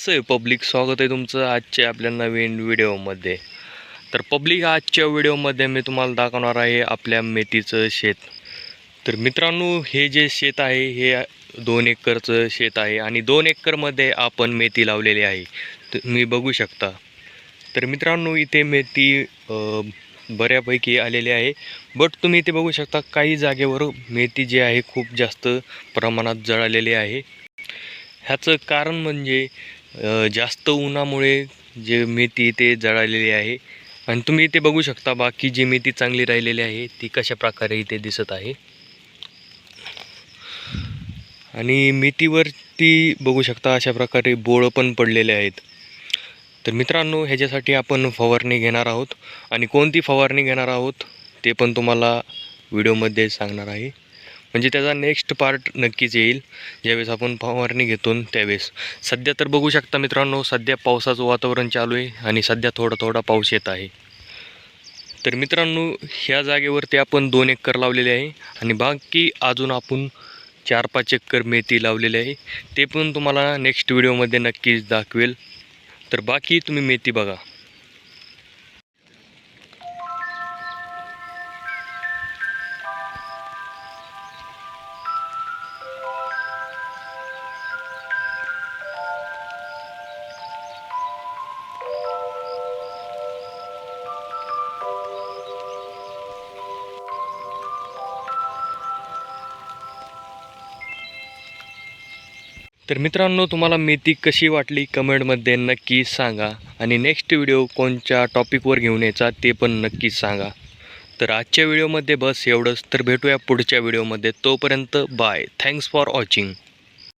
कसं आहे? पब्लिक स्वागत आहे तुमचं आजच्या आपल्या नवीन व्हिडिओमध्ये. तर पब्लिक आजच्या व्हिडिओमध्ये मी तुम्हाला दाखवणार आहे आपल्या मेथीचं शेत. तर मित्रांनो हे जे शेत आहे हे दोन एकरचं शेत आहे आणि दोन एकरमध्ये आपण मेथी लावलेली आहे. तुम्ही बघू शकता. तर मित्रांनो इथे मेथी बऱ्यापैकी आलेली आहे. बट तुम्ही इथे बघू शकता काही जागेवर मेथी जी आहे खूप जास्त प्रमाणात जळालेली आहे. ह्याचं कारण म्हणजे जास्त उन्हामुळे जे मेथी इथे जळालेली आहे. आणि तुम्ही इथे बघू शकता बाकी जी मेथी चांगली राहिलेली आहे ती कशा प्रकारे इथे दिसत आहे. आणि मेथीवरती बघू शकता अशा प्रकारे बोळं पण पडलेले आहेत. तर मित्रांनो ह्याच्यासाठी आपण फवारणी घेणार आहोत. आणि कोणती फवारणी घेणार आहोत ते पण तुम्हाला व्हिडिओमध्ये सांगणार आहे. म्हणजे त्याचा नेक्स्ट पार्ट नक्कीच येईल. ज्यावेळेस आपण फवारणी घेतो त्यावेळेस. सध्या तर बघू शकता मित्रांनो सध्या पावसाचं वातावरण चालू आहे आणि सध्या थोडा थोडा पाऊस येत आहे. तर मित्रांनो ह्या जागेवरती आपण दोन एकर लावलेले आहे आणि बाकी अजून आपण चार पाच एकर मेथी लावलेली आहे. ते पण तुम्हाला नेक्स्ट व्हिडिओमध्ये नक्कीच दाखवेल. तर बाकी तुम्ही मेथी बघा. तर मित्रांनो तुम्हाला मेथी कशी वाटली कमेंटमध्ये नक्की सांगा. आणि नेक्स्ट व्हिडिओ कोणत्या टॉपिकवर घेऊन यायचा ते पण नक्कीच सांगा. तर आजच्या व्हिडिओमध्ये बस एवढंच. तर भेटूया पुढच्या व्हिडिओमध्ये तोपर्यंत बाय थँक्स फॉर वॉचिंग